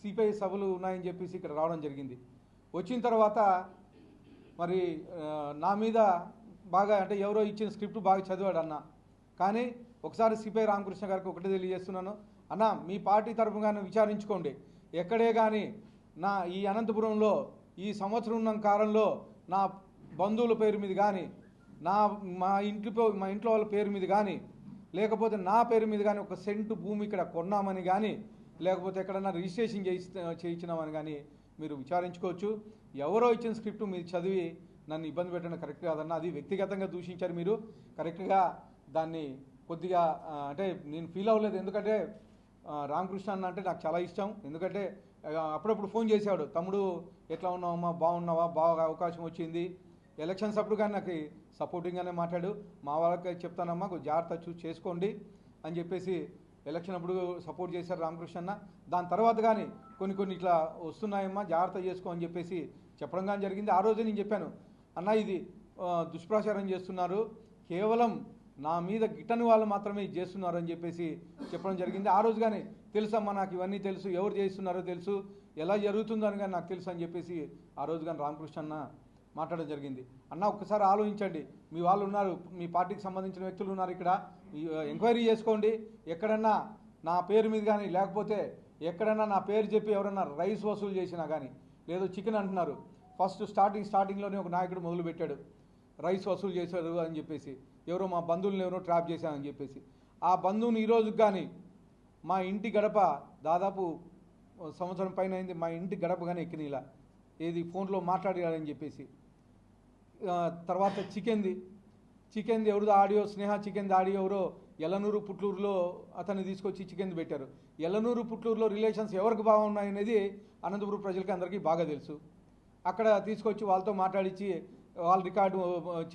CPI సభలు ఉన్నాయని చెప్పేసి ఇక్కడ రావడం జరిగింది. వచ్చిన తర్వాత మరి నా మీద బాగా అంటే ఎవరో ఇచ్చిన స్క్రిప్ట్ బాగా చదివాడు అన్న. కానీ ఒకసారి సిపిఐ రామకృష్ణ గారికి ఒకటే తెలియజేస్తున్నాను. అన్న మీ పార్టీ తరఫుగానే విచారించుకోండి. ఎక్కడే కానీ నా ఈ అనంతపురంలో ఈ సంవత్సరం ఉన్న కాలంలో నా బంధువుల పేరు మీద కానీ నా మా ఇంటి మా ఇంట్లో వాళ్ళ పేరు మీద కానీ లేకపోతే నా పేరు మీద కానీ ఒక సెంటు భూమి ఇక్కడ కొన్నామని కానీ లేకపోతే ఎక్కడన్నా రిజిస్ట్రేషన్ చేయి చేయించినామని కానీ మీరు విచారించుకోవచ్చు. ఎవరో ఇచ్చిన స్క్రిప్ట్ మీరు చదివి నన్ను ఇబ్బంది పెట్టడం కరెక్ట్ కాదన్న అది వ్యక్తిగతంగా దూషించారు మీరు. కరెక్ట్గా దాన్ని కొద్దిగా అంటే నేను ఫీల్ అవ్వలేదు. ఎందుకంటే రామకృష్ణ అన్న అంటే నాకు చాలా ఇష్టం. ఎందుకంటే అప్పుడప్పుడు ఫోన్ చేసేవాడు తమ్ముడు ఎట్లా ఉన్నావమ్మా బాగున్నావా? బాగా అవకాశం వచ్చింది. ఎలక్షన్స్ అప్పుడు కానీ నాకు సపోర్టింగ్గానే మాట్లాడు. మా వాళ్ళకి చెప్తానమ్మా జాగ్రత్త చూసి చేసుకోండి అని చెప్పేసి ఎలక్షన్ అప్పుడు సపోర్ట్ చేశారు రామకృష్ణ దాని తర్వాత కానీ కొన్ని కొన్ని ఇట్లా వస్తున్నాయమ్మా జాగ్రత్త చేసుకో అని చెప్పేసి చెప్పడం కానీ జరిగింది. ఆ రోజే నేను చెప్పాను అన్న ఇది దుష్ప్రచారం చేస్తున్నారు. కేవలం నా మీద గిట్టని వాళ్ళు మాత్రమే ఇది చేస్తున్నారు అని చెప్పేసి చెప్పడం జరిగింది. ఆ రోజు కానీ తెలుసమ్మా నాకు ఇవన్నీ తెలుసు ఎవరు చేస్తున్నారో తెలుసు ఎలా జరుగుతుందో అని కానీ నాకు తెలుసు అని చెప్పేసి ఆ రోజు కానీ రామకృష్ణ అన్న మాట్లాడడం జరిగింది. అన్న ఒక్కసారి ఆలోచించండి. మీ వాళ్ళు ఉన్నారు మీ పార్టీకి సంబంధించిన వ్యక్తులు ఉన్నారు ఇక్కడ. ఎంక్వైరీ చేసుకోండి. ఎక్కడన్నా నా పేరు మీద కానీ లేకపోతే ఎక్కడన్నా నా పేరు చెప్పి ఎవరన్నా రైస్ వసూలు చేసినా కానీ లేదో చికెన్ అంటున్నారు. ఫస్ట్ స్టార్టింగ్ స్టార్టింగ్లోనే ఒక నాయకుడు మొదలుపెట్టాడు రైస్ వసూలు చేశారు అని చెప్పేసి ఎవరో మా బంధువులను ఎవరో ట్రాప్ చేశామని చెప్పేసి. ఆ బంధువుని ఈరోజు కానీ మా ఇంటి గడప దాదాపు సంవత్సరం పైన అయింది మా ఇంటి గడప కానీ ఎక్కినీలా. ఏది ఫోన్లో మాట్లాడాలని చెప్పేసి. తర్వాత చికెన్ది. చికెన్ది ఎవరిదో ఆడియో స్నేహ చికెన్ది ఆడియో ఎవరో ఎలనూరు పుట్లూరులో అతన్ని తీసుకొచ్చి చికెన్ పెట్టారు. ఎలనూరు పుట్లూరులో రిలేషన్స్ ఎవరికి బాగున్నాయనేది అనంతపురం ప్రజలకి అందరికీ బాగా తెలుసు. అక్కడ తీసుకొచ్చి వాళ్ళతో మాట్లాడించి వాళ్ళ రికార్డు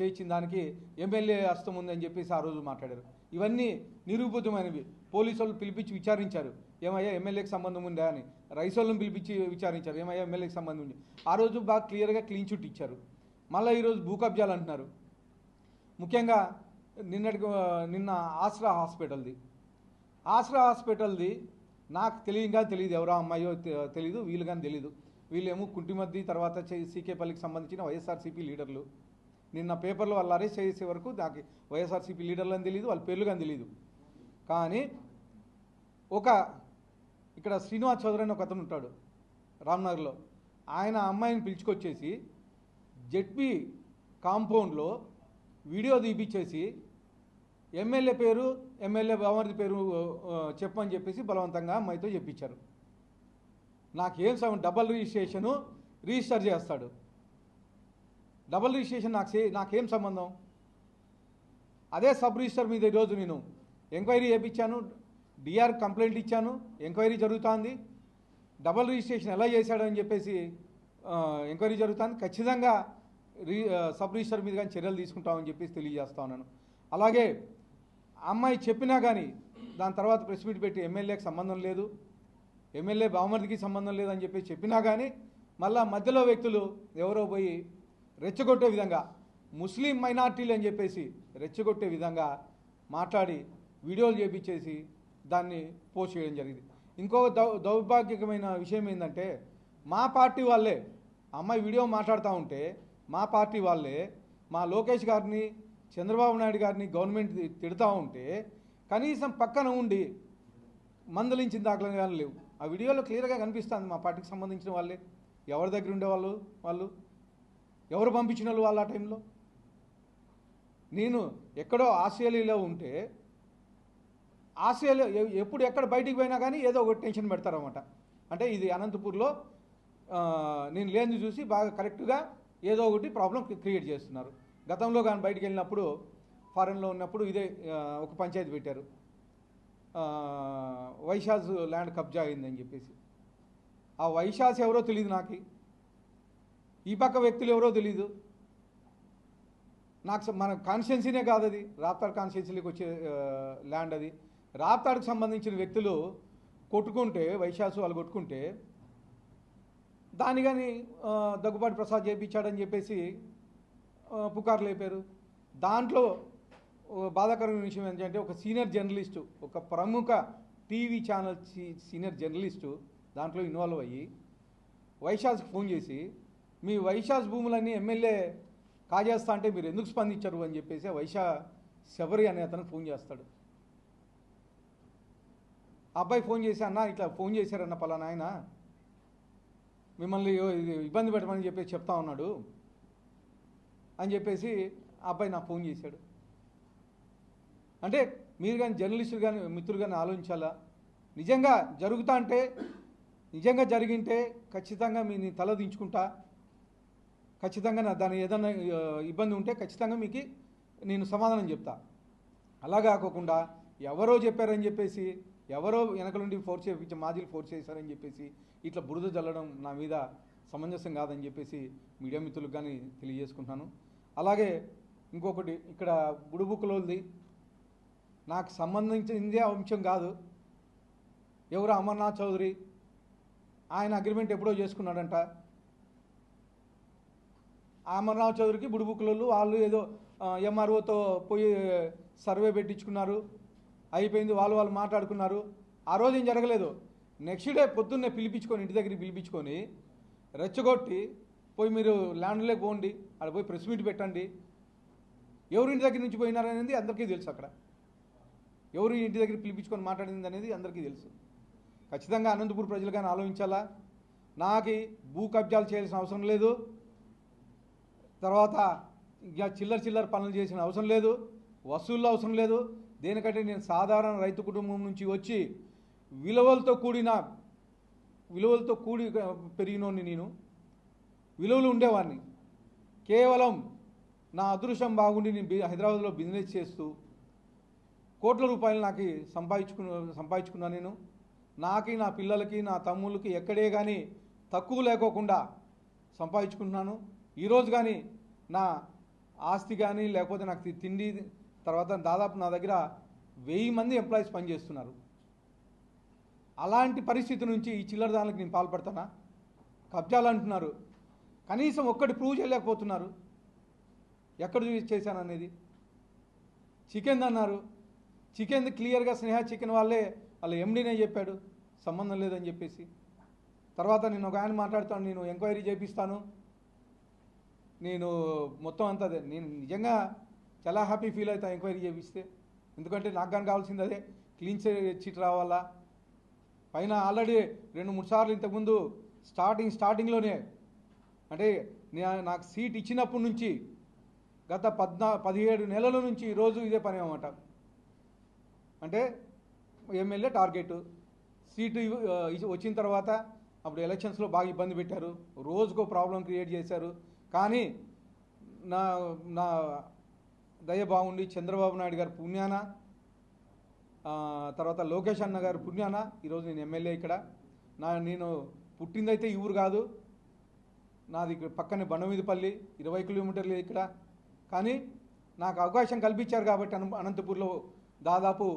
చేయించిన దానికి ఎమ్మెల్యే హస్తం ఉందని చెప్పేసి ఆ రోజు మాట్లాడారు. ఇవన్నీ నిరూపితమైనవి. పోలీసు వాళ్ళు పిలిపించి విచారించారు. ఏమయ్యా ఎమ్మెల్యేకి సంబంధం ఉందా అని. రైస్ వాళ్ళని పిలిపించి విచారించారు. ఏమయ్యా ఎమ్మెల్యేకి సంబంధం ఉంది. ఆ రోజు బాగా క్లియర్గా క్లీన్ చిట్ ఇచ్చారు. మళ్ళీ ఈరోజు భూ కబ్జాలు అంటున్నారు. ముఖ్యంగా నిన్నటి నిన్న ఆశ్రా హాస్పిటల్ది. ఆశ్రా హాస్పిటల్ది నాకు తెలియగా తెలియదు ఎవరో అమ్మాయో తె- తెలీదు వీళ్ళు కానీ తెలీదు. వీళ్ళేమో కుంటిమద్ది తర్వాత సీకేపల్లికి సంబంధించిన వైఎస్ఆర్సీపీ లీడర్లు. నిన్న పేపర్లో వాళ్ళు అరెస్ట్ చేసే వరకు నాకు వైఎస్ఆర్సీపీ లీడర్లు అని తెలియదు వాళ్ళ పేర్లు కానీ తెలియదు కానీ ఒక ఇక్కడ శ్రీనివాస్ చౌదరి అని ఒక అతను ఉంటాడు రామ్నగర్లో. ఆయన ఆ అమ్మాయిని పిలుచుకొచ్చేసి జెడ్పీ కాంపౌండ్లో వీడియో తీపిచ్చేసి ఎమ్మెల్యే పేరు ఎమ్మెల్యే భవన్ది పేరు చెప్పని చెప్పమని చెప్పేసి బలవంతంగా అమ్మాయితో చెప్పించారు. నాకేం సం డబల్ రిజిస్ట్రేషను రిజిస్టర్ చేస్తాడు. డబల్ రిజిస్ట్రేషన్ నాకు నాకేం సంబంధం? అదే సబ్ రిజిస్టర్ మీద ఈరోజు నేను ఎంక్వైరీ చేయించాను డిఆర్ కంప్లైంట్ ఇచ్చాను ఎంక్వైరీ జరుగుతోంది. డబల్ రిజిస్ట్రేషన్ ఎలా చేశాడని చెప్పేసి ఎంక్వైరీ జరుగుతుంది. ఖచ్చితంగా రీ సబ్ రిజిస్టర్ మీద కానీ చర్యలు తీసుకుంటామని చెప్పేసి తెలియజేస్తా ఉన్నాను. అలాగే అమ్మాయి చెప్పినా కానీ దాని తర్వాత ప్రెస్ మీట్ పెట్టి ఎమ్మెల్యేకి సంబంధం లేదు ఎమ్మెల్యే బామర్దికి సంబంధం లేదని చెప్పి చెప్పినా కానీ మళ్ళా మధ్యలో వ్యక్తులు ఎవరో పోయి రెచ్చగొట్టే విధంగా ముస్లిం మైనార్టీలు అని చెప్పేసి రెచ్చగొట్టే విధంగా మాట్లాడి వీడియోలు చేపించేసి దాన్ని పోస్ట్ చేయడం జరిగింది. ఇంకో దౌ దౌర్భాగ్యకమైన విషయం ఏంటంటే మా పార్టీ వాళ్ళే అమ్మాయి వీడియో మాట్లాడుతూ ఉంటే మా పార్టీ వాళ్ళే మా లోకేష్ గారిని చంద్రబాబు నాయుడు గారిని గవర్నమెంట్ తిడతా తిడుతూ ఉంటే కనీసం పక్కన ఉండి మందలించిన దాఖలు కానీ లేవు. ఆ వీడియోలో క్లియర్గా కనిపిస్తుంది మా పార్టీకి సంబంధించిన వాళ్ళే. ఎవరి దగ్గర ఉండేవాళ్ళు వాళ్ళు? ఎవరు పంపించిన వాళ్ళు వాళ్ళు ఆ టైంలో? నేను ఎక్కడో ఆస్ట్రేలియాలో ఉంటే ఆస్ట్రేలియా ఎప్పుడు ఎక్కడ బయటికి పోయినా కానీ ఏదో ఒక టెన్షన్ పెడతారన్నమాట. అంటే ఇది అనంతపూర్లో నేను లేనిది చూసి బాగా కరెక్ట్గా ఏదో ఒకటి ప్రాబ్లం క్రియేట్ చేస్తున్నారు. గతంలో కానీ బయటికి వెళ్ళినప్పుడు ఫారెన్లో ఉన్నప్పుడు ఇదే ఒక పంచాయతీ పెట్టారు. వైశాస్ ల్యాండ్ కబ్జా అయిందని చెప్పేసి. ఆ వైశాస్ ఎవరో తెలియదు నాకు. ఈ పక్క వ్యక్తులు ఎవరో తెలియదు నాకు మన కాన్స్టిట్యున్సీనే కాదు అది రాప్తాడు కాన్స్టిట్యున్సీలోకి వచ్చే ల్యాండ్ అది. రాప్తాడుకు సంబంధించిన వ్యక్తులు కొట్టుకుంటే వైశాసు వాళ్ళు కొట్టుకుంటే దాని కానీ దగ్గుబాటి ప్రసాద్ చేయించాడని చెప్పేసి పుకార్లు అయిపోయారు దాంట్లో బాధాకరమైన విషయం ఏంటంటే ఒక సీనియర్ జర్నలిస్టు ఒక ప్రముఖ టీవీ ఛానల్ సీ- సీనియర్ జర్నలిస్టు దాంట్లో ఇన్వాల్వ్ అయ్యి వైశాస్కి ఫోన్ చేసి మీ వైశాస్ భూములన్నీ ఎమ్మెల్యే కాజేస్తా అంటే మీరు ఎందుకు స్పందించరు? అని చెప్పేసి వైశా శబరి అనే అతను ఫోన్ చేస్తాడు. అబ్బాయి ఫోన్ చేసి అన్న ఇట్లా ఫోన్ చేశారన్న పలానా ఆయన మిమ్మల్ని ఇది ఇబ్బంది పెట్టమని చెప్పేసి చెప్తా ఉన్నాడు అని చెప్పేసి ఆ అబ్బాయి నాకు ఫోన్ చేశాడు. అంటే మీరు కానీ జర్నలిస్టులు కానీ మిత్రులు కానీ ఆలోచించాలా? నిజంగా జరుగుతా అంటే నిజంగా జరిగింటే ఖచ్చితంగా మీ నీ ఖచ్చితంగా నా దాని ఏదైనా ఇబ్బంది ఉంటే ఖచ్చితంగా మీకు నేను సమాధానం చెప్తా. అలా కాకోకుండా ఎవరో చెప్పారని చెప్పేసి ఎవరో వెనక నుండి ఫోర్స్ చేయించి మాజీలు ఫోర్స్ చేశారని చెప్పేసి ఇట్లా బురద జల్లడం నా మీద సమంజసం కాదని చెప్పేసి మీడియా మిత్రులకు కానీ తెలియజేసుకుంటున్నాను. అలాగే ఇంకొకటి ఇక్కడ బుడుబుక్కులోది నాకు సంబంధించిందే అంశం కాదు. ఎవరు అమర్నాథ్ చౌదరి? ఆయన అగ్రిమెంట్ ఎప్పుడో చేసుకున్నాడంట. ఆ అమర్నాథ్ చౌదరికి బుడుబుక్కులు వాళ్ళు ఏదో ఎంఆర్ఓతో పోయి సర్వే పెట్టించుకున్నారు. అయిపోయింది వాళ్ళు వాళ్ళు మాట్లాడుకున్నారు. ఆ రోజు ఏం జరగలేదు. నెక్స్ట్ డే పొద్దున్నే పిలిపించుకొని ఇంటి దగ్గరికి పిలిపించుకొని రెచ్చగొట్టి పోయి మీరు ల్యాండ్లోకి పోండి అక్కడ పోయి ప్రెస్ మీట్ పెట్టండి. ఎవరి ఇంటి దగ్గర నుంచి పోయినారనేది అందరికీ తెలుసు అక్కడ. ఎవరు ఇంటి దగ్గర పిలిపించుకొని మాట్లాడింది అనేది అందరికీ తెలుసు. ఖచ్చితంగా అనంతపూర్ ప్రజలు కానీ ఆలోచించాలా? నాకు భూ కబ్జాలు చేయాల్సిన అవసరం లేదు. తర్వాత ఇంకా చిల్లర చిల్లర పనులు చేసిన అవసరం లేదు. వసూళ్ళు అవసరం లేదు. దేనికంటే నేను సాధారణ రైతు కుటుంబం నుంచి వచ్చి విలువలతో కూడిన విలువలతో కూడి పెరిగినోని నేను విలువలు ఉండేవాడిని. కేవలం నా అదృష్టం బాగుండి నేను బి- హైదరాబాద్లో బిజినెస్ చేస్తూ కోట్ల రూపాయలు నాకు సంపాదించుకున్న సంపాదించుకున్నా నేను. నాకి నా పిల్లలకి నా తమ్ముళ్ళకి ఎక్కడే కానీ తక్కువ లేకోకుండా సంపాదించుకుంటున్నాను. ఈరోజు కానీ నా ఆస్తి కానీ లేకపోతే నాకు తిండి తర్వాత దాదాపు నా దగ్గర వెయ్యి మంది ఎంప్లాయీస్ పనిచేస్తున్నారు. అలాంటి పరిస్థితి నుంచి ఈ చిల్లర దానికి నేను పాల్పడతానా? కబ్జాలు అంటున్నారు. కనీసం ఒక్కటి ప్రూవ్ చేయలేకపోతున్నారు. ఎక్కడ చేశాననేది అనేది? చికెన్ అన్నారు. చికెన్ క్లియర్గా స్నేహ చికెన్ వాళ్ళే వాళ్ళ ఎండీనే చెప్పాడు. సంబంధం లేదని చెప్పేసి. తర్వాత నేను ఒక ఆయన మాట్లాడుతాను నేను ఎంక్వైరీ చేపిస్తాను. నేను మొత్తం అంతా అదే నేను నిజంగా చాలా హ్యాపీ ఫీల్ అవుతాను ఎంక్వైరీ చేపిస్తే. ఎందుకంటే నాకు కానీ కావాల్సింది అదే క్లీన్ చిట్ రావాలా? పైన ఆల్రెడీ రెండు మూడు సార్లు ఇంతకుముందు స్టార్టింగ్ స్టార్టింగ్లోనే అంటే నాకు సీట్ ఇచ్చినప్పటి నుంచి గత పద్నా పదిహేడు నెలల నుంచి ఈరోజు ఇదే పని అనమాట అంటే ఎమ్మెల్యే టార్గెట్. సీటు వచ్చిన తర్వాత అప్పుడు ఎలక్షన్స్లో బాగా ఇబ్బంది పెట్టారు. రోజుకో ప్రాబ్లం క్రియేట్ చేశారు. కానీ నా నా దయ బాగుండి చంద్రబాబు నాయుడు గారు పుణ్యాన తర్వాత లోకేష్ అన్న గారి పుణ్యాన ఈరోజు నేను ఎమ్మెల్యే ఇక్కడ. నా నేను పుట్టిందైతే ఈ ఊరు కాదు. నాది ఇక్కడ పక్కనే బండమీదపల్లి ఇరవై కిలోమీటర్లు ఇక్కడ. కానీ నాకు అవకాశం కల్పించారు కాబట్టి అనంతపూర్లో దాదాపు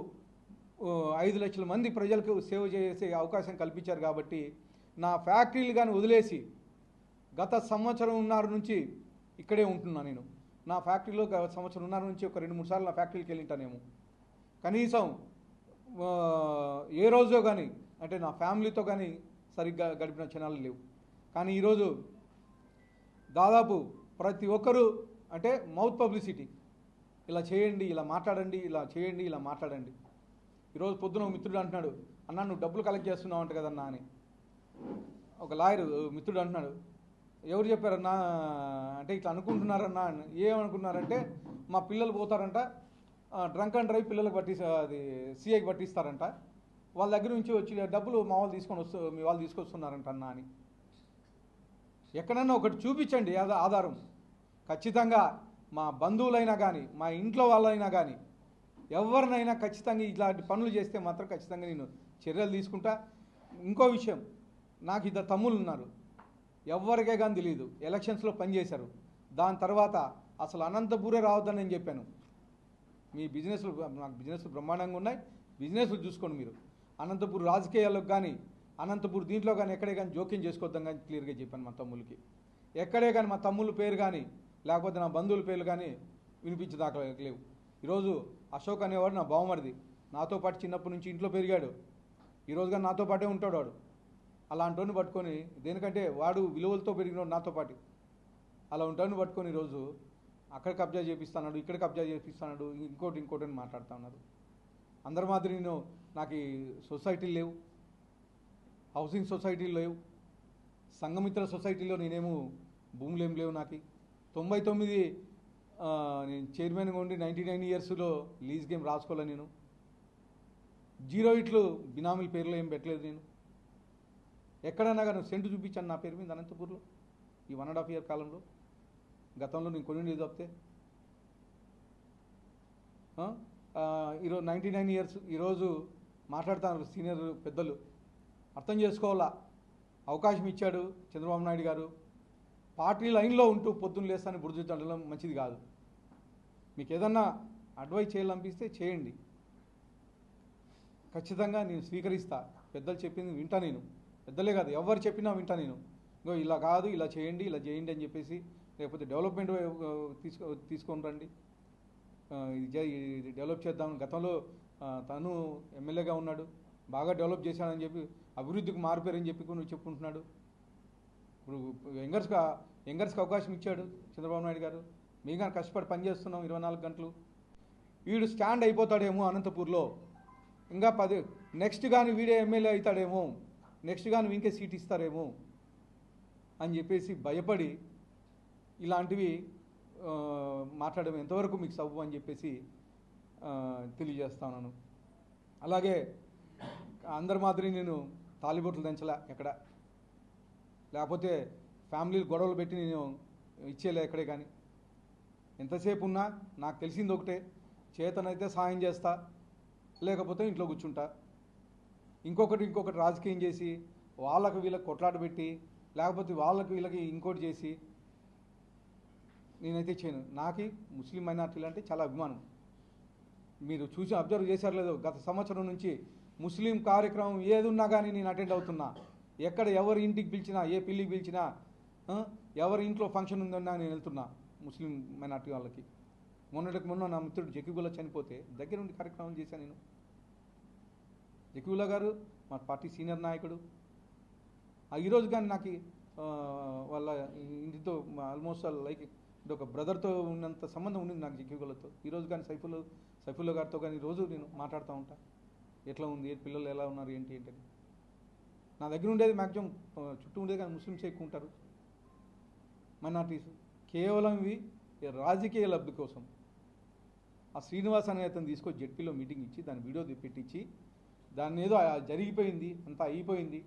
ఐదు లక్షల మంది ప్రజలకు సేవ చేసే అవకాశం కల్పించారు కాబట్టి నా ఫ్యాక్టరీలు కానీ వదిలేసి గత సంవత్సరంన్నర నుంచి ఇక్కడే ఉంటున్నా నేను. నా ఫ్యాక్టరీలో గత సంవత్సరంన్నర నుంచి ఒక రెండు మూడు సార్లు నా ఫ్యాక్టరీకి వెళ్ళింటానేమో కనీసం ఏ రోజో కానీ అంటే నా ఫ్యామిలీతో కానీ సరిగ్గా గడిపిన క్షణాలు లేవు. కానీ ఈరోజు దాదాపు ప్రతి ఒక్కరూ అంటే మౌత్ పబ్లిసిటీ. ఇలా చేయండి ఇలా మాట్లాడండి ఇలా చేయండి ఇలా మాట్లాడండి. ఈరోజు పొద్దున ఒక మిత్రుడు అంటున్నాడు అన్న నువ్వు డబ్బులు కలెక్ట్ చేస్తున్నావు అంట కదన్నా అని. ఒక లాయర్ మిత్రుడు అంటున్నాడు ఎవరు చెప్పారన్నా అంటే ఇట్లా అనుకుంటున్నారన్నా అని. ఏమనుకున్నారంటే మా పిల్లలు పోతారంట డ్రంక్ అండ్ డ్రైవ్ పిల్లలకు పట్టి అది సీఐకి పట్టిస్తారంట వాళ్ళ దగ్గర నుంచి వచ్చి డబ్బులు మా వాళ్ళు తీసుకొని వస్తూ మీ వాళ్ళు తీసుకొస్తున్నారంట అన్న అని. ఎక్కడన్నా ఒకటి చూపించండి ఆధారం. ఖచ్చితంగా మా బంధువులైనా కానీ మా ఇంట్లో వాళ్ళైనా కానీ ఎవరినైనా ఖచ్చితంగా ఇలాంటి పనులు చేస్తే మాత్రం ఖచ్చితంగా నేను చర్యలు తీసుకుంటా. ఇంకో విషయం నాకు ఇద్దరు తమ్ముళ్ళు ఉన్నారు. ఎవరికే కానీ తెలియదు ఎలక్షన్స్లో పనిచేశారు దాని తర్వాత అసలు అనంతపూరే రావద్దని నేను చెప్పాను. మీ బిజినెస్లు నాకు బిజినెస్లు బ్రహ్మాండంగా ఉన్నాయి. బిజినెస్లు చూసుకోండి మీరు. అనంతపూర్ రాజకీయాలకు కానీ అనంతపూర్ దీంట్లో కానీ ఎక్కడే కానీ జోక్యం చేసుకోవద్దాం కానీ క్లియర్గా చెప్పాను మా తమ్ముళ్ళకి. ఎక్కడే కానీ మా తమ్ముళ్ళ పేరు కానీ లేకపోతే నా బంధువుల పేర్లు కానీ వినిపించేదాకా లేవు. ఈరోజు అశోక్ అనేవాడు నా బావమరిది. నాతో పాటు చిన్నప్పటి నుంచి ఇంట్లో పెరిగాడు. ఈరోజు కానీ నాతో పాటే ఉంటాడు వాడు. అలాంటి పట్టుకొని దేనికంటే వాడు విలువలతో పెరిగినోడు నాతో పాటు. అలా ఉంటాను పట్టుకొని ఈరోజు అక్కడ కబ్జా చేపిస్తున్నాడు ఇక్కడ కబ్జా చేపిస్తున్నాడు ఇంకోటి ఇంకోటి అని మాట్లాడుతూ ఉన్నారు అందరి మాదిరి నేను నాకు ఈ సొసైటీలు లేవు. హౌసింగ్ సొసైటీలు లేవు. సంఘమిత్ర సొసైటీలో నేనేమో భూములు ఏం లేవు నాకు. తొంభై తొమ్మిది నేను చైర్మన్గా ఉండి నైంటీ నైన్ ఇయర్స్లో లీజ్ గేమ్ రాసుకోలే నేను. జీరో ఇట్లు బినామీల పేర్లో ఏం పెట్టలేదు నేను. ఎక్కడన్నా కానీ సెంటు చూపించాను నా పేరు మీద అనంతపూర్లో ఈ వన్ అండ్ హాఫ్ ఇయర్ కాలంలో. గతంలో నేను కొన్ని తప్పితే. ఈరోజు నైంటీ నైన్ ఇయర్స్ ఈరోజు మాట్లాడుతున్నారు సీనియర్ పెద్దలు. అర్థం చేసుకోవాలా? అవకాశం ఇచ్చాడు చంద్రబాబు నాయుడు గారు. పార్టీ లైన్లో ఉంటూ పొద్దున్న లేస్తాను బుర్జుతండడం మంచిది కాదు. మీకు ఏదన్నా అడ్వైజ్ చేయాలనిపిస్తే చేయండి. ఖచ్చితంగా నేను స్వీకరిస్తా. పెద్దలు చెప్పింది వింటా నేను. పెద్దలే కాదు ఎవరు చెప్పినా వింటా నేను. ఇంకో ఇలా కాదు ఇలా చేయండి ఇలా చేయండి అని చెప్పేసి లేకపోతే డెవలప్మెంట్ తీసుకో తీసుకొని రండి. ఇది డెవలప్ చేద్దాం. గతంలో తను ఎమ్మెల్యేగా ఉన్నాడు బాగా డెవలప్ చేశాడని చెప్పి అభివృద్ధికి మారిపోయారని చెప్పి నువ్వు చెప్పుకుంటున్నాడు. ఇప్పుడు యంగర్స్కి యంగర్స్కి అవకాశం ఇచ్చాడు చంద్రబాబు నాయుడు గారు. మేము కానీ కష్టపడి పనిచేస్తున్నాం ఇరవై నాలుగు గంటలు. వీడు స్టాండ్ అయిపోతాడేమో అనంతపూర్లో. ఇంకా పది నెక్స్ట్ కానీ వీడే ఎమ్మెల్యే అవుతాడేమో. నెక్స్ట్ కానీ ఇంకే సీట్ ఇస్తారేమో అని చెప్పేసి భయపడి ఇలాంటివి మాట్లాడడం ఎంతవరకు మీకు సవ్వు అని చెప్పేసి తెలియజేస్తాను అలాగే అందరి మాదిరి నేను తాలిబొట్లు దంచలా ఎక్కడ. లేకపోతే ఫ్యామిలీలు గొడవలు పెట్టి నేను ఇచ్చేలే ఎక్కడే కానీ ఎంతసేపు ఉన్నా నాకు తెలిసింది ఒకటే చేతనైతే సాయం చేస్తా లేకపోతే ఇంట్లో కూర్చుంటా. ఇంకొకటి ఇంకొకటి రాజకీయం చేసి వాళ్ళకు వీళ్ళకి కొట్లాట పెట్టి లేకపోతే వాళ్ళకి వీళ్ళకి ఇంకోటి చేసి నేనైతే చేయను. నాకు ముస్లిం మైనార్టీలు అంటే చాలా అభిమానం. మీరు చూసి అబ్జర్వ్ చేశారు లేదు గత సంవత్సరం నుంచి ముస్లిం కార్యక్రమం ఏదున్నా కానీ నేను అటెండ్ అవుతున్నా. ఎక్కడ ఎవరి ఇంటికి పిలిచినా ఏ పెళ్ళికి పిలిచినా ఎవరి ఇంట్లో ఫంక్షన్ ఉందన్నా నేను వెళ్తున్నా ముస్లిం మైనార్టీ వాళ్ళకి. మొన్నటికి మొన్న నా మిత్రుడు జకిబుల్లా చనిపోతే దగ్గర ఉండి కార్యక్రమం చేశాను నేను. జకిబుల్లా గారు మా పార్టీ సీనియర్ నాయకుడు. ఆ ఈరోజు కానీ నాకు వాళ్ళ ఇంటితో ఆల్మోస్ట్ లైక్ ఒక బ్రదర్తో ఉన్నంత సంబంధం ఉంది నాకు జకీబుల్లతో. ఈరోజు కానీ సైఫుల్ సైఫుల్లా గారితో కానీ రోజు నేను మాట్లాడుతూ ఉంటా. ఎట్లా ఉంది? పిల్లలు ఎలా ఉన్నారు? ఏంటి? ఏంటని నా దగ్గర ఉండేది మ్యాక్సిమం చుట్టూ ఉండేది కానీ ముస్లిమ్స్ ఎక్కువ ఉంటారు. మైనార్టీస్. కేవలం ఇవి రాజకీయ లబ్ధి కోసం. ఆ శ్రీనివాస్ అనే అతను తీసుకొని జడ్పీలో మీటింగ్ ఇచ్చి దాని వీడియో పెట్టించి దాన్ని ఏదో జరిగిపోయింది అంతా అయిపోయింది.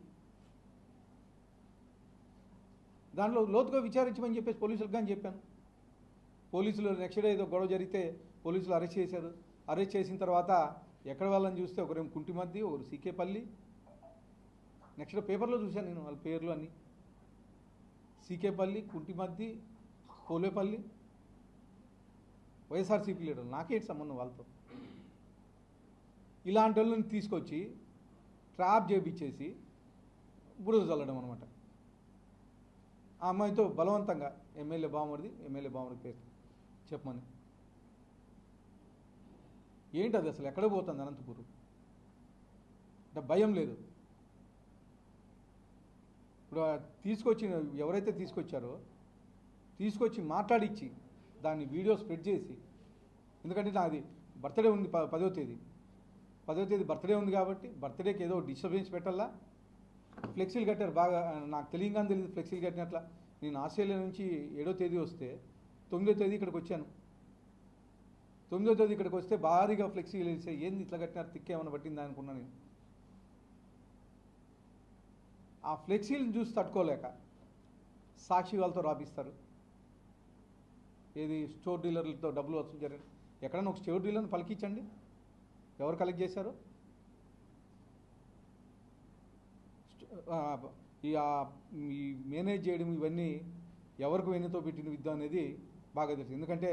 దాంట్లో లోతుగా విచారించమని చెప్పేసి పోలీసులకు కానీ చెప్పాను. పోలీసులు నెక్స్ట్ డే ఏదో గొడవ జరిగితే పోలీసులు అరెస్ట్ చేశారు. అరెస్ట్ చేసిన తర్వాత ఎక్కడ వాళ్ళని చూస్తే ఒకరేమో కుంటిమద్ది ఒకరు సీకేపల్లి నెక్స్ట్ పేపర్లో చూశాను నేను వాళ్ళ పేర్లు అన్నీ. సీకేపల్లి కుంటిమద్ది పోలేపల్లి వైఎస్ఆర్సీపీ లీడర్ నాకేంటి సంబంధం వాళ్ళతో? ఇలాంటి వాళ్ళని తీసుకొచ్చి ట్రాప్ చేపించేసి బురద చల్లడం అనమాట ఆ అమ్మాయితో బలవంతంగా ఎమ్మెల్యే బామరిది ఎమ్మెల్యే బామరిది పేరు చెప్పమని. ఏంటి అది అసలు? ఎక్కడ పోతుంది అనంతపురం? అంటే భయం లేదు. ఇప్పుడు తీసుకొచ్చి తీసుకొచ్చిన ఎవరైతే తీసుకొచ్చారో తీసుకొచ్చి మాట్లాడిచ్చి దాన్ని వీడియో స్ప్రెడ్ చేసి ఎందుకంటే నాది బర్త్డే ఉంది పదో తేదీ. పదో తేదీ బర్త్డే ఉంది కాబట్టి బర్త్డేకి ఏదో డిస్టర్బెన్స్ పెట్టాలా? ఫ్లెక్సీలు కట్టారు బాగా నాకు తెలియగానే తెలియదు ఫ్లెక్సీలు కట్టినట్ల. నేను ఆస్ట్రేలియా నుంచి ఏడో తేదీ వస్తే తొమ్మిదో తేదీ ఇక్కడికి వచ్చాను. తొమ్మిదో తేదీ ఇక్కడికి వస్తే భారీగా ఫ్లెక్సీలు వేసే ఏంది ఇట్లా కట్టినారు తిక్కేమని పట్టిందా అనుకున్నా నేను. ఆ ఫ్లెక్సీలను చూసి తట్టుకోలేక సాక్షి వాళ్ళతో రాపిస్తారు. ఏది స్టోర్ డీలర్లతో డబ్బులు వసూలు జరిగింది ఎక్కడైనా ఒక స్టోర్ డీలర్ని పలికించండి. ఎవరు కలెక్ట్ చేశారు? ఈ మేనేజ్ చేయడం ఇవన్నీ ఎవరికి వెన్నుతో పెట్టిన విద్య అనేది బాగా తెలుసు. ఎందుకంటే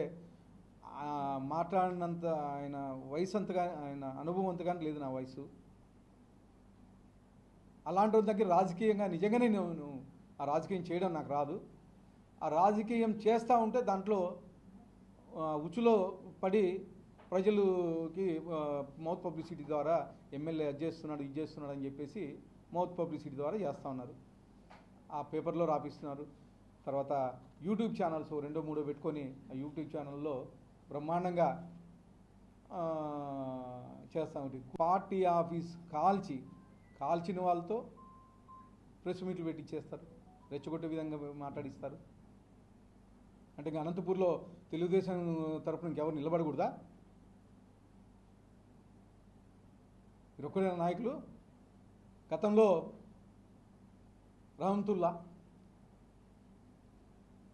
మాట్లాడినంత ఆయన వయసు అంతగా ఆయన అనుభవం అంతగానే లేదు నా వయసు. అలాంటి వాళ్ళ దగ్గర రాజకీయంగా నిజంగానే నేను ఆ రాజకీయం చేయడం నాకు రాదు. ఆ రాజకీయం చేస్తూ ఉంటే దాంట్లో ఉచులో ఉచ్చులో పడి ప్రజలకి మౌత్ పబ్లిసిటీ ద్వారా ఎమ్మెల్యే అది చేస్తున్నాడు ఇది చేస్తున్నాడు అని చెప్పేసి మౌత్ పబ్లిసిటీ ద్వారా చేస్తూ ఉన్నారు. ఆ పేపర్లో రాపిస్తున్నారు. తర్వాత యూట్యూబ్ ఛానల్స్ రెండో మూడో పెట్టుకొని ఆ యూట్యూబ్ ఛానల్లో బ్రహ్మాండంగా చేస్తాం చేస్తా పార్టీ ఆఫీస్ కాల్చి కాల్చిన వాళ్ళతో ప్రెస్ మీట్లు పెట్టించేస్తారు రెచ్చగొట్టే విధంగా మాట్లాడిస్తారు. అంటే ఇంకా అనంతపూర్లో తెలుగుదేశం తరపున ఇంకెవరు నిలబడకూడదా? ఇరొక్కడే నాయకులు? గతంలో రహంతుల్లా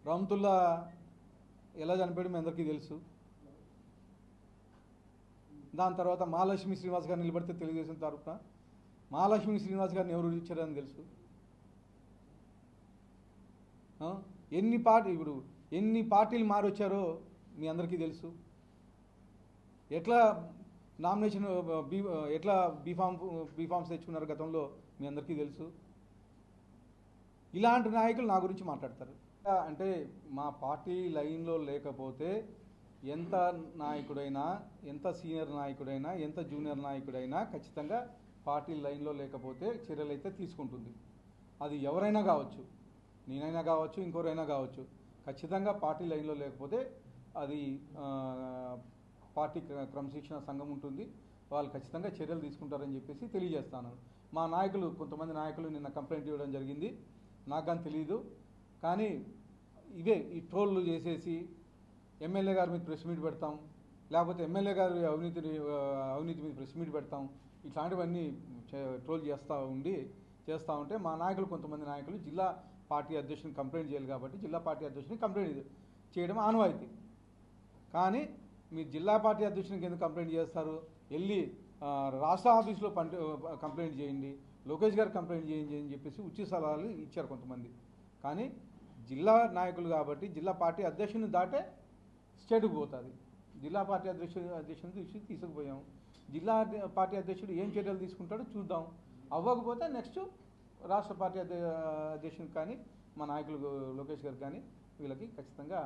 రహంతుల్లా ఎలా చనిపోయాడు మీ అందరికీ తెలుసు. దాని తర్వాత మహాలక్ష్మి శ్రీనివాస్ గారు నిలబడితే తెలుగుదేశం తరపున మహాలక్ష్మి శ్రీనివాస్ గారిని ఎవరు ఇచ్చారని తెలుసు? ఎన్ని పార్టీ ఇప్పుడు ఎన్ని పార్టీలు మారొచ్చారో మీ అందరికీ తెలుసు. ఎట్లా నామినేషన్ బీ ఎట్లా బీఫామ్ బీఫామ్స్ తెచ్చుకున్నారు గతంలో మీ అందరికీ తెలుసు. ఇలాంటి నాయకులు నా గురించి మాట్లాడతారు. అంటే మా పార్టీ లైన్లో లేకపోతే ఎంత నాయకుడైనా ఎంత సీనియర్ నాయకుడైనా ఎంత జూనియర్ నాయకుడైనా ఖచ్చితంగా పార్టీ లైన్లో లేకపోతే చర్యలు అయితే తీసుకుంటుంది. అది ఎవరైనా కావచ్చు. నేనైనా కావచ్చు ఇంకోరైనా కావచ్చు. ఖచ్చితంగా పార్టీ లైన్లో లేకపోతే అది పార్టీ క్రమశిక్షణ సంఘం ఉంటుంది. వాళ్ళు ఖచ్చితంగా చర్యలు తీసుకుంటారని చెప్పేసి తెలియజేస్తాను. మా నాయకులు కొంతమంది నాయకులు నిన్న కంప్లైంట్ ఇవ్వడం జరిగింది. నాకు కానీ తెలియదు కానీ ఇవే ఈ ట్రోళ్ళు చేసేసి ఎమ్మెల్యే గారి మీద ప్రెస్ మీట్ పెడతాం లేకపోతే ఎమ్మెల్యే గారి అవినీతి అవినీతి మీద ప్రెస్ మీట్ పెడతాం ఇట్లాంటివన్నీ ట్రోల్ చేస్తూ ఉండి చేస్తూ ఉంటే మా నాయకులు కొంతమంది నాయకులు జిల్లా పార్టీ అధ్యక్షుని కంప్లైంట్ చేయాలి కాబట్టి జిల్లా పార్టీ అధ్యక్షుని కంప్లైంట్ చేయడం ఆనవాయితీ. కానీ మీరు జిల్లా పార్టీ అధ్యక్షునికి ఎందుకు కంప్లైంట్ చేస్తారు? వెళ్ళి రాష్ట్ర ఆఫీస్లో కంప్లైంట్ చేయండి లోకేష్ గారు కంప్లైంట్ చేయండి అని చెప్పేసి ఉచిత సలహాలు ఇచ్చారు కొంతమంది. కానీ జిల్లా నాయకులు కాబట్టి జిల్లా పార్టీ అధ్యక్షుని దాటే స్టేట్కి పోతుంది. జిల్లా పార్టీ అధ్యక్షుడు అధ్యక్షుని తీసి తీసుకుపోయాం జిల్లా పార్టీ అధ్యక్షుడు ఏం చర్యలు తీసుకుంటాడో చూద్దాం. అవ్వకపోతే నెక్స్ట్ రాష్ట్ర పార్టీ అధ్యక్షునికి కానీ మా నాయకులు లోకేష్ గారు కానీ వీళ్ళకి ఖచ్చితంగా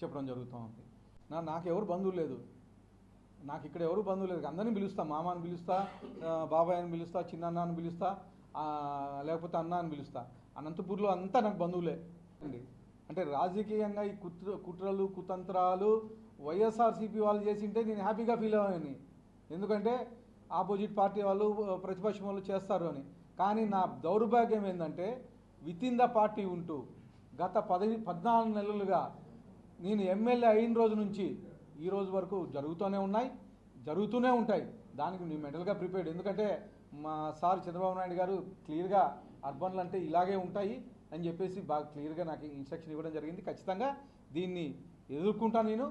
చెప్పడం జరుగుతూ ఉంది. నా నాకు ఎవరు బంధువు లేదు. నాకు ఇక్కడ ఎవరు బంధువు లేదు. అందరిని పిలుస్తా. మామని పిలుస్తా బాబాయ్ అని పిలుస్తా చిన్న అని పిలుస్తా లేకపోతే అన్న అని పిలుస్తా. అనంతపూర్లో అంతా నాకు బంధువులే. అండి అంటే రాజకీయంగా ఈ కుట్ర కుట్రలు కుతంత్రాలు వైఎస్ఆర్సీపీ వాళ్ళు చేసింటే నేను హ్యాపీగా ఫీల్ అయ్యాను. ఎందుకంటే ఆపోజిట్ పార్టీ వాళ్ళు ప్రతిపక్షం వాళ్ళు చేస్తారు అని. కానీ నా దౌర్భాగ్యం ఏంటంటే విత్ ఇన్ ద పార్టీ ఉంటూ గత పది పద్నాలుగు నెలలుగా నేను ఎమ్మెల్యే అయిన రోజు నుంచి ఈ రోజు వరకు జరుగుతూనే ఉన్నాయి జరుగుతూనే ఉంటాయి. దానికి నేను మెంటల్గా ప్రిపేర్డ్. ఎందుకంటే మా సార్ చంద్రబాబు నాయుడు గారు క్లియర్గా అర్బన్లు అంటే ఇలాగే ఉంటాయి. అని చెప్పేసి బాగా క్లియర్గా నాకు ఇన్స్ట్రక్షన్ ఇవ్వడం జరిగింది. ఖచ్చితంగా దీన్ని ఎదుర్కొంటాను నేను.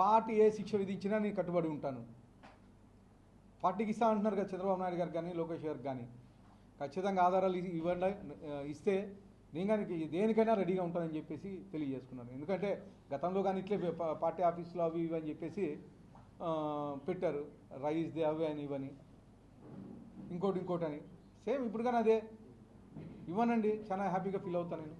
పార్టీ ఏ శిక్ష విధించినా నేను కట్టుబడి ఉంటాను. పార్టీకి ఇస్తా అంటున్నారు కదా చంద్రబాబు నాయుడు గారు కానీ లోకేష్ గారికి కానీ. ఖచ్చితంగా ఆధారాలు ఇవ్వండి ఇస్తే నేను కానీ దేనికైనా రెడీగా ఉంటానని చెప్పేసి తెలియజేసుకున్నాను. ఎందుకంటే గతంలో కానీ ఇట్లే పార్టీ ఆఫీసులో అవి ఇవి అని చెప్పేసి పెట్టారు. రైస్ దే అవి అని ఇవని. ఇంకోటి ఇంకోటి అని. సేమ్ ఇప్పుడు కానీ అదే ఇవ్వనండి చాలా హ్యాపీగా ఫీల్ అవుతాను నేను.